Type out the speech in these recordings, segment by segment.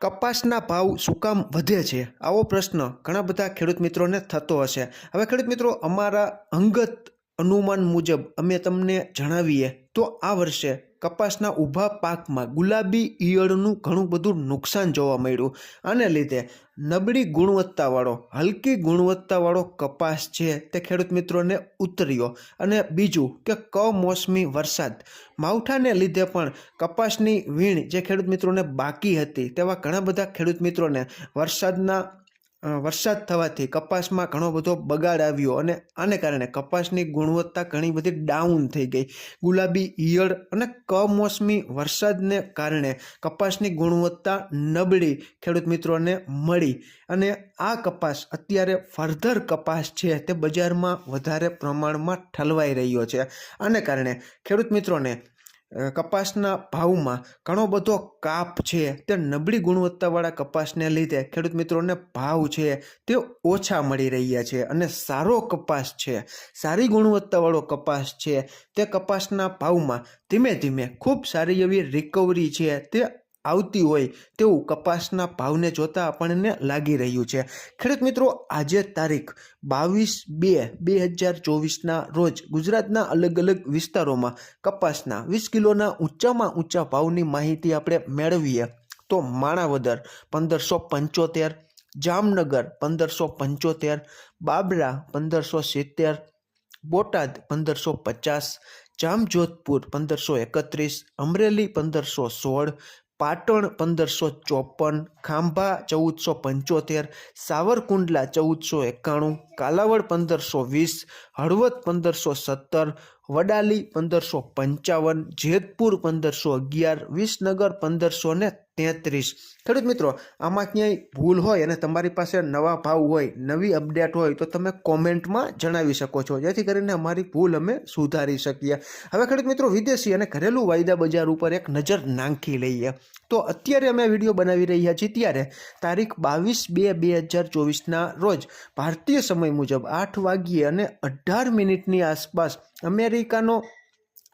કપાસના ભાવ શું કામ વધે છે? આવો પ્રશ્ન ઘણા બધા ખેડૂત મિત્રોને થતો હશે. હવે ખેડૂત મિત્રો, અમારા અંગત અનુમાન મુજબ અમે તમને જણાવીએ, તો આ વર્ષે કપાસના ઊભા પાકમાં ગુલાબી ઈયળનું ઘણું બધું નુકસાન જોવા મળ્યું. આને લીધે નબળી ગુણવત્તાવાળો, હલકી ગુણવત્તાવાળો કપાસ છે તે ખેડૂત મિત્રોને ઉતર્યો. અને બીજું કે કમોસમી વરસાદ. માવઠાને લીધે પણ કપાસની વીણ જે ખેડૂત મિત્રોને બાકી હતી, તેવા ઘણા બધા ખેડૂત મિત્રોને વરસાદના વરસાદ થવાથી કપાસમાં ઘણો બધો બગાડ આવ્યો અને આને કારણે કપાસની ગુણવત્તા ઘણી બધી ડાઉન થઈ ગઈ. ગુલાબી, ઈયળ અને કમોસમી વરસાદને કારણે કપાસની ગુણવત્તા નબળી ખેડૂત મિત્રોને મળી અને આ કપાસ અત્યારે ફર્ધર કપાસ છે તે બજારમાં વધારે પ્રમાણમાં ઠલવાઈ રહ્યો છે. આને કારણે ખેડૂત મિત્રોને કપાસના ભાવમાં ઘણો બધો કાપ છે. તે નબળી ગુણવત્તાવાળા કપાસને લીધે ખેડૂત મિત્રોને ભાવ છે તે ઓછા મળી રહ્યા છે અને સારો કપાસ છે. સારી ગુણવત્તાવાળો કપાસ છે. તે કપાસના ભાવમાં ધીમે ધીમે ખૂબ સારી એવી રિકવરી છે. તે આવતી હોય તેવું કપાસના ભાવને જોતા આપણને લાગી રહ્યું છે. ખેડૂત મિત્રો, આજે તારીખ બાવીસ બે બે હજાર ચોવીસના રોજ ગુજરાતના અલગ અલગ વિસ્તારોમાં કપાસના વીસ કિલોના ઊંચામાં ઊંચા ભાવની માહિતી આપણે મેળવીએ. તો માણાવદર પંદરસો પંચોતેર, જામનગર પંદરસો પંચોતેર, બાબરા પંદરસો સિત્તેર, બોટાદ પંદરસો પચાસ, જામજોધપુર પંદરસો એકત્રીસ, અમરેલી પંદરસો સોળ પાટણ પંદરસો ચોપન, ખાંભા ચૌદસો પંચોતેર, સાવરકુંડલા ચૌદસો એકાણું, કાલાવડ પંદરસો વીસ, હળવદ પંદરસો સત્તર, વડાલી પંદરસો પંચાવન, જેતપુર પંદરસો અગિયાર, વિસનગર પંદરસો ને તેત્રીસ. ખેડૂત મિત્રો, આમાં ક્યાંય ભૂલ હોય અને તમારી પાસે નવા ભાવ હોય, નવી અપડેટ હોય, તો તમે કોમેન્ટમાં જણાવી શકો છો. જેથી કરીને અમારી ભૂલ અમે સુધારી શકીએ. હવે ખેડૂત મિત્રો, વિદેશી અને ઘરેલું વાયદા બજાર ઉપર એક નજર નાંખી લઈએ. તો અત્યારે અમે વીડિયો બનાવી રહ્યા છીએ ત્યારે તારીખ બાવીસ બે બે હજાર ચોવીસના રોજ. ભારતીય સમય મુજબ આઠ વાગ્યે અને અઢાર મિનિટની આસપાસ અમેરિકાનો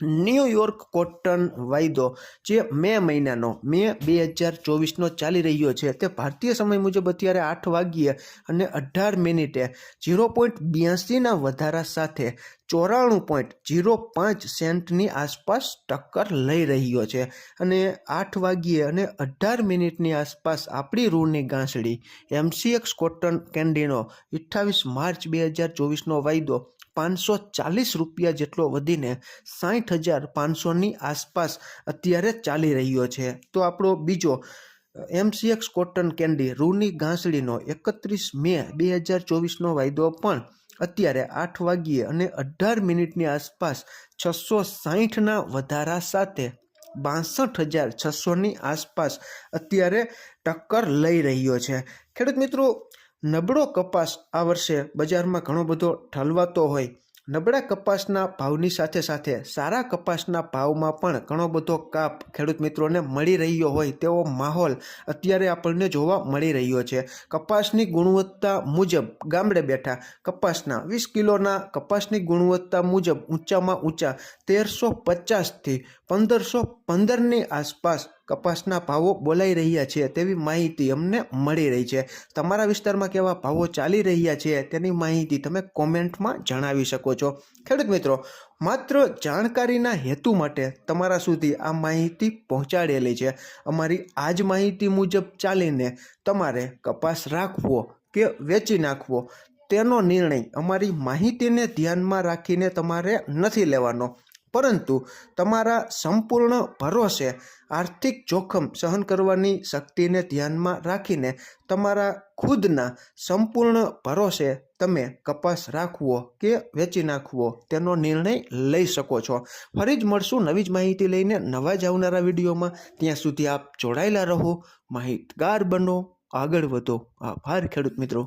ન્યૂયોર્ક કોટન વાયદો, જે મે મહિનાનો, મે બે હજાર ચોવીસનો ચાલી રહ્યો છે. તે ભારતીય સમય મુજબ અત્યારે આઠ વાગ્યે અને અઢાર મિનિટે ઝીરો પોઈન્ટ બ્યાસીના વધારા સાથે ચોરાણું પોઈન્ટ ઝીરો પાંચ સેન્ટની આસપાસ ટક્કર લઈ રહ્યો છે અને આઠ વાગ્યે અને અઢાર મિનિટની આસપાસ આપણી રૂની ગાંસડી, એમસીએક્સ કોટન કેન્ડીનો અઠ્ઠાવીસ માર્ચ બે હજાર ચોવીસનો વાયદો પાંચસો ચાલીસ રૂપિયા જેટલો વધીને સાઠ હજાર પાંચસોની આસપાસ અત્યારે ચાલી રહ્યો છે. તો આપણો બીજો, એમસીએક્સ કોટન કેન્ડી, રૂની ગાંસડીનો એકત્રીસ મે બે હજાર ચોવીસનો વાયદો પણ અત્યારે આઠ વાગ્યે અને અઢાર મિનિટની આસપાસ છસો સાહીઠના વધારા સાથે બાસઠ હજાર છસોની આસપાસ અત્યારે ટક્કર લઈ રહ્યો છે. ખેડૂત મિત્રો, નબળો કપાસ આ વર્ષે બજારમાં ઘણો બધો ઠલવાતો હોય નબળા કપાસના ભાવની સાથે સાથે સારા કપાસના ભાવમાં પણ ઘણો બધો કાપ ખેડૂત મિત્રોને મળી રહ્યો હોય તેવો માહોલ અત્યારે આપણને જોવા મળી રહ્યો છે. કપાસની ગુણવત્તા મુજબ ગામડે બેઠા કપાસના વીસ કિલોના કપાસની ગુણવત્તા મુજબ ઊંચામાં ઊંચા તેરસો પચાસથી પંદરસો પંદરની આસપાસ કપાસના ભાવો બોલાઈ રહ્યા છે, તેવી માહિતી અમને મળી રહી છે. તમારા વિસ્તારમાં કેવા ભાવો ચાલી રહ્યા છે, તેની માહિતી તમે કોમેન્ટમાં જણાવી શકો છો. ખેડૂત મિત્રો, માત્ર જાણકારીના હેતુ માટે તમારા સુધી આ માહિતી પહોંચાડેલી છે. અમારી આ જ માહિતી મુજબ ચાલીને તમારે કપાસ રાખવો કે વેચી નાખવો, તેનો નિર્ણય અમારી માહિતીને ધ્યાનમાં રાખીને તમારે નથી લેવાનો. પરંતુ તમારા સંપૂર્ણ ભરોસે આર્થિક જોખમ સહન કરવાની શક્તિને ધ્યાનમાં રાખીને તમારા ખુદના સંપૂર્ણ ભરોસે તમે કપાસ રાખવો કે વેચી નાખવો તેનો નિર્ણય લઈ શકો છો. ફરી જ મળશું નવી જ માહિતી લઈને નવા જ આવનારા વિડીયોમાં. ત્યાં સુધી આપ જોડાયેલા રહો. માહિતગાર બનો. આગળ વધો. આભાર ખેડૂત મિત્રો.